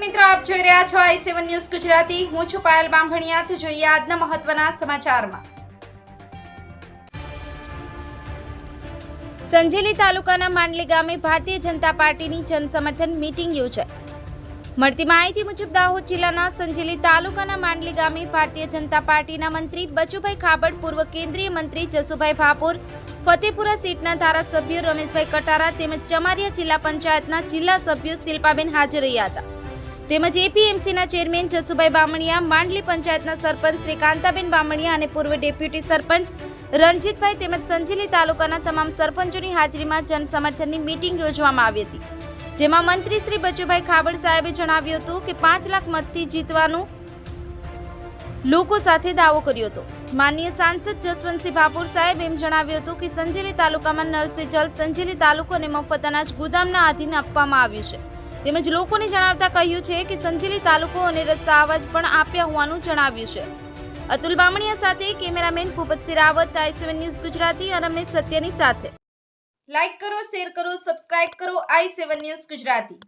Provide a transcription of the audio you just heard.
રહ્યા છો આઈ સેવન ન્યૂઝ ગુજરાતી. હું છું પાયલ બામભણિયાથી. જોઈએ આજના મહત્વના સમાચારમાં. સંજેલી તાલુકાના માંડલી ગામે ભારતીય જનતા પાર્ટીની જનસમર્થન મીટિંગ યોજાઈ. મળતી માહિતી મુજબ, દાહોદ જિલ્લાના સંજેલી તાલુકાના માંડલી ગામે ભારતીય જનતા પાર્ટીના મંત્રી બચુભાઈ ખાબડ, પૂર્વ કેન્દ્રીય મંત્રી જસુભાઈ ભાપોર, ફતેપુરા સીટના ધારાસભ્ય રમેશભાઈ કટારા તેમજ ચમારિયા જિલ્લા પંચાયતના જિલ્લા સભ્યો શિલ્પાબેન હાજર રહ્યા હતા. તેમજ એપીએમસીના ચેરમેન જસુભાઈ બામણિયા, માંડલી પંચાયતના સરપંચ શ્રી કાંતાબેન બામણિયા અને પૂર્વ ડેપ્યુટી સરપંચ રણજીતભાઈ તેમજ સંજેલી તાલુકાના તમામ સરપંચોની હાજરીમાં જનસમર્થનની મીટિંગ યોજવામાં આવી હતી. જેમાં મંત્રી શ્રી બચુભાઈ ખાબડ સાહેબે જણાવ્યું હતું કે પાંચ લાખ મતથી જીતવાનું લોકો સાથે દાવો કર્યો હતો. માનનીય સાંસદ જસવંતસિંહ ભાપુર સાહેબ એમ જણાવ્યું હતું કે સંજેલી તાલુકામાં નલ જલ, સંજેલી તાલુકો અને મફત અનાજ ગુદામના આધીન આપવામાં આવ્યું છે. તેમજ લોકોને જણાવતા કહ્યું છે કે સંજેલી તાલુકો અને રસ્તા આવાજ પણ આપ્યા હોવાનું જણાવ્યું છે. અતુલ બામણિયા સાથે cameraman Bhupatsinh Rawat, I news Gujarati અને અમે સત્યની સાથે. લાઈક કરો, શેર કરો, સબસ્ક્રાઇબ કરો, આઈ સેવન ન્યૂઝ ગુજરાતી.